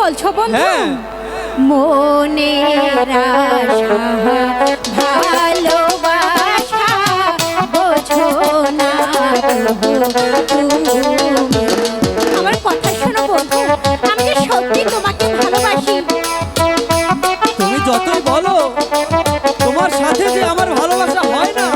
বলছো বন্ধু? হ্যাঁ। মনে আমার কথা শোনো বন্ধু আমি যে সত্যি তোমাকে ভালোবাসি। তুমি যতই বলো তোমার সাথে যে আমার ভালোবাসা হয় না।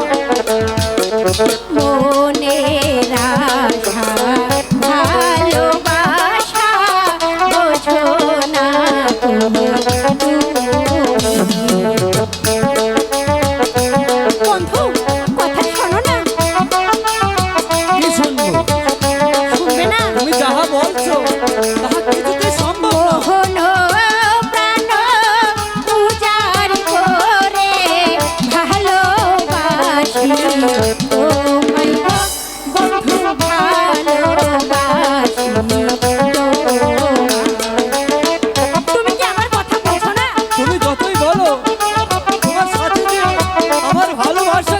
ভালোবাসা